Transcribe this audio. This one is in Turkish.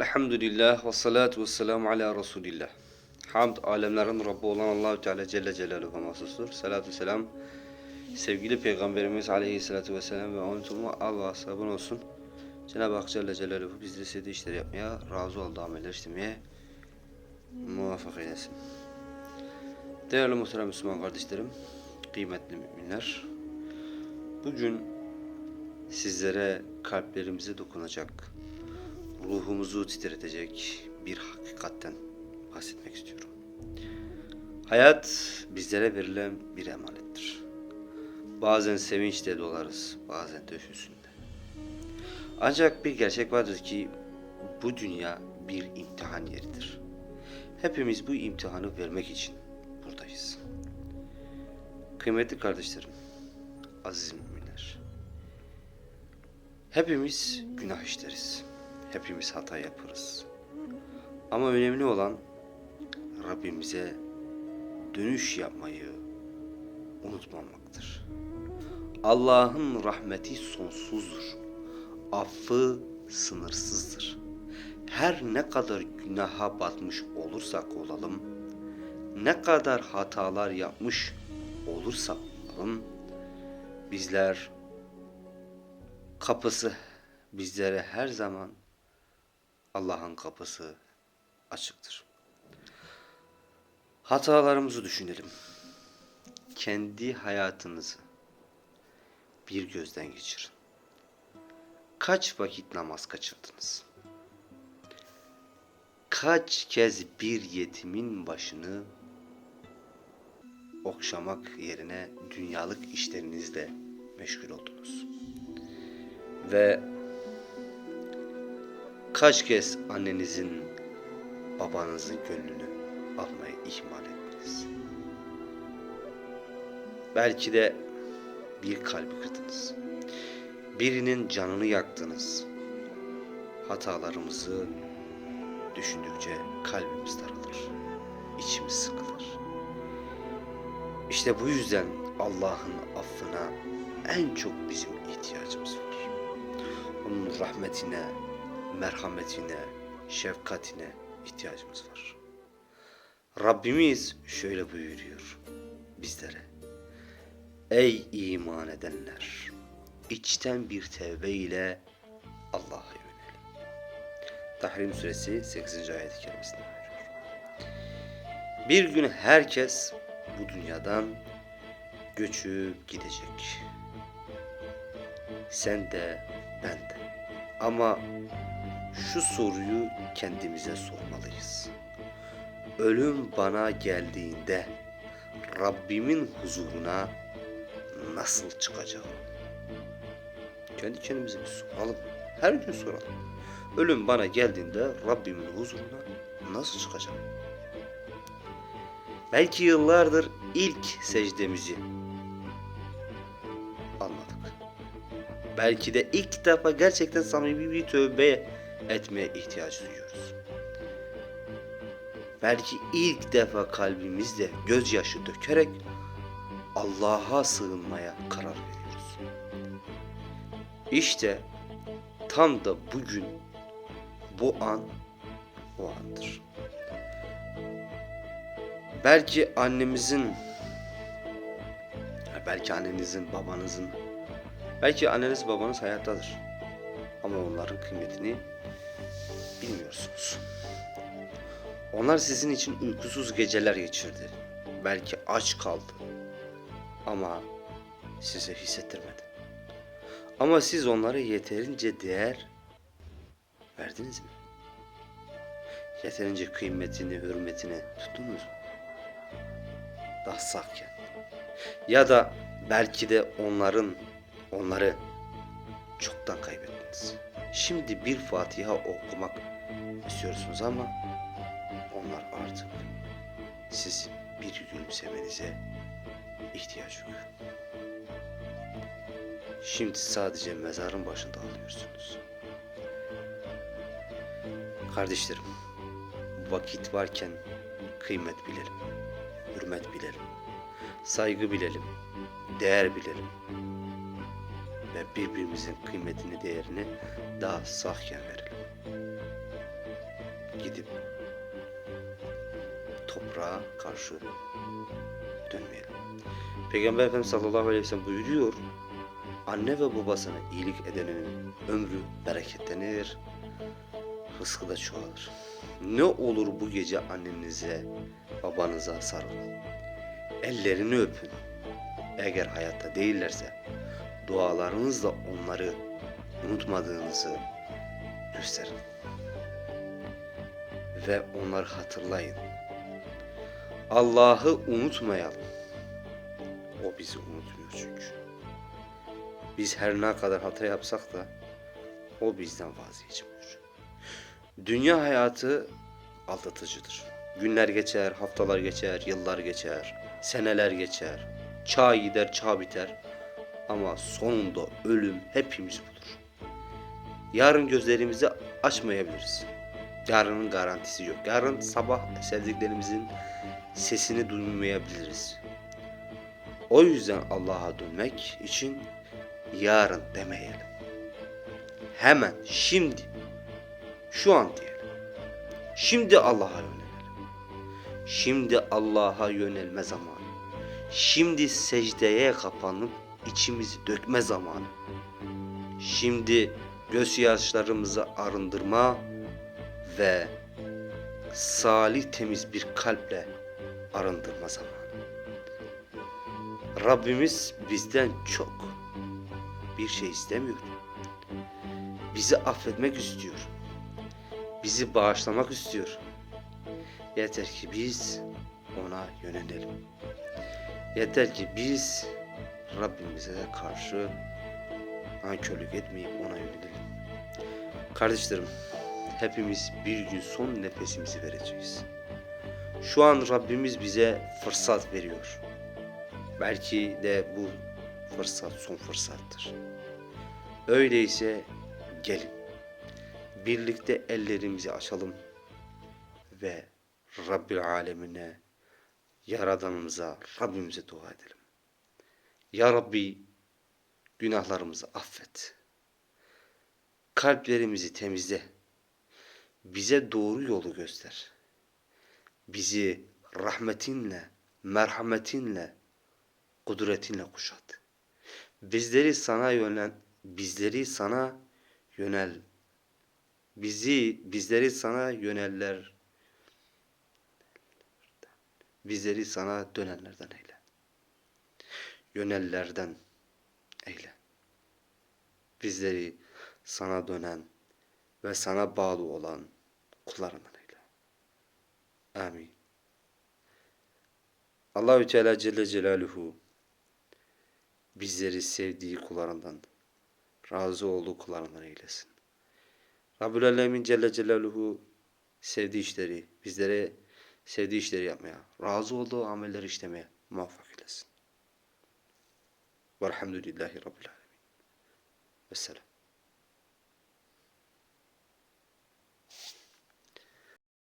Elhamdülillah ve salatu ve selamu ala Resulillah. Hamd alemlerin Rabbi olan Allahü Teala Celle Celaluhu'ya mahsustur. Salatü selam sevgili Peygamberimiz Aleyhisselatü Vesselam ve onun tümü al ve ashabın olsun. Cenab-ı Hak Celle Celaluhu bizleri istediği işleri yapmaya, razı olduğu ameller işlemeye muvaffak eylesin. Değerli muhterem Müslüman kardeşlerim, kıymetli müminler, bugün sizlere kalplerimize dokunacak, ruhumuzu titretecek bir hakikatten bahsetmek istiyorum. Hayat bizlere verilen bir emanettir. Bazen sevinçle dolarız, bazen de hüzünle. Ancak bir gerçek vardır ki bu dünya bir imtihan yeridir. Hepimiz bu imtihanı vermek için buradayız. Kıymetli kardeşlerim, aziz müminler. Hepimiz günah işleriz. Hepimiz hata yaparız. Ama önemli olan Rabbimize dönüş yapmayı unutmamaktır. Allah'ın rahmeti sonsuzdur. Affı sınırsızdır. Her ne kadar günaha batmış olursak olalım, ne kadar hatalar yapmış olursak olalım, bizler kapısı bizlere her zaman Allah'ın kapısı açıktır. Hatalarımızı düşünelim. Kendi hayatınızı bir gözden geçirin. Kaç vakit namaz kaçırdınız? Kaç kez bir yetimin başını okşamak yerine dünyalık işlerinizle meşgul oldunuz? Ve kaç kez annenizin, babanızın gönlünü almayı ihmal ettiniz? Belki de bir kalbi kırdınız. Birinin canını yaktınız. Hatalarımızı düşündükçe kalbimiz daralır. içimiz sıkılır. İşte bu yüzden Allah'ın affına en çok bizim ihtiyacımız var. Onun rahmetine, merhametine, şefkatine ihtiyacımız var. Rabbimiz şöyle buyuruyor bizlere. Ey iman edenler! içten bir tevbe ile Allah'a yönelin. Tahrim suresi 8. ayet-i kerimesinde buyuruyor. Bir gün herkes bu dünyadan göçüp gidecek. Sen de ben de. Ama şu soruyu kendimize sormalıyız. Ölüm bana geldiğinde Rabbimin huzuruna nasıl çıkacağım? Kendi kendimize bir soralım. Her gün soralım. Ölüm bana geldiğinde Rabbimin huzuruna nasıl çıkacağım? Belki yıllardır ilk secdemizi almadık. Belki de ilk defa gerçekten samimi bir tövbe etmeye ihtiyaç duyuyoruz. Belki ilk defa kalbimizde gözyaşı dökerek Allah'a sığınmaya karar veriyoruz. İşte tam da bugün bu an o andır. Belki annemizin belki annenizin, babanızın belki anneniz babanız hayattadır. Ama onların kıymetini bilmiyorsunuz. Onlar sizin için uykusuz geceler geçirdi. Belki aç kaldı. Ama size hissettirmedi. Ama siz onlara yeterince değer verdiniz mi? Yeterince kıymetini, hürmetini tuttunuz mu? Daha safken. Ya da belki de onların, onları çoktan kaybettiniz. Şimdi bir Fatiha okumak istiyorsunuz ama onlar artık sizin bir gülümsemenize ihtiyaç yok. Şimdi sadece mezarın başında alıyorsunuz. Kardeşlerim, vakit varken kıymet bilelim, hürmet bilelim, saygı bilelim, değer bilelim ve birbirimizin kıymetini, değerini daha sahken verelim. Gidip toprağa karşı dönmeyelim. Peygamber Efendimiz sallallahu aleyhi ve sellem buyuruyor. Anne ve babasına iyilik edenin ömrü bereketlenir, rızkı da çoğalır. Ne olur bu gece annenize, babanıza sarılın. Ellerini öpün. Eğer hayatta değillerse dualarınızla onları unutmadığınızı gösterin. Ve onları hatırlayın. Allah'ı unutmayalım. O bizi unutmuyor çünkü. Biz her ne kadar hata yapsak da o bizden vazgeçmiyor. Dünya hayatı aldatıcıdır. Günler geçer, haftalar geçer, yıllar geçer, seneler geçer. Çağ gider, çağ biter. Ama sonunda ölüm hepimiz bulur. Yarın gözlerimizi açmayabiliriz. Yarının garantisi yok. Yarın sabah sevdiklerimizin sesini duymayabiliriz. O yüzden Allah'a dönmek için yarın demeyelim. Hemen, şimdi, şu an diyelim. Şimdi Allah'a yönelelim. Şimdi Allah'a yönelme zamanı. Şimdi secdeye kapanıp içimizi dökme zamanı. Şimdi gözyaşlarımızı arındırma ve salih temiz bir kalple arındırma zamanı. Rabbimiz bizden çok bir şey istemiyor. Bizi affetmek istiyor. Bizi bağışlamak istiyor. Yeter ki biz ona yönelelim. Yeter ki biz Rabbimize karşı nankörlük etmeyip ona yönelelim. Kardeşlerim, hepimiz bir gün son nefesimizi vereceğiz. Şu an Rabbimiz bize fırsat veriyor. Belki de bu fırsat son fırsattır. Öyleyse gelin. Birlikte ellerimizi açalım ve Rabbil alemine, Yaradanımıza, Rabbimize dua edelim. Ya Rabbi günahlarımızı affet. Kalplerimizi temizle. Bize doğru yolu göster. Bizi rahmetinle, merhametinle, kudretinle kuşat. Bizleri sana yönel, bizleri sana yönel. Bizi, bizleri sana yöneller. Bizleri sana dönenlerden eyle. Yönellerden eyle. Bizleri sana dönen ve sana bağlı olan kullarından eyle. Amin. Allahü Teala Celle Celaluhu bizleri sevdiği kullarından, razı olduğu kullarından eylesin. Rabbül Alemin Celle Celaluhu sevdiği işleri, bizlere sevdiği işleri yapmaya, razı olduğu amelleri işlemeye muvaffak eylesin. Velhamdülillahi Rabbil Alemin. Vesselam.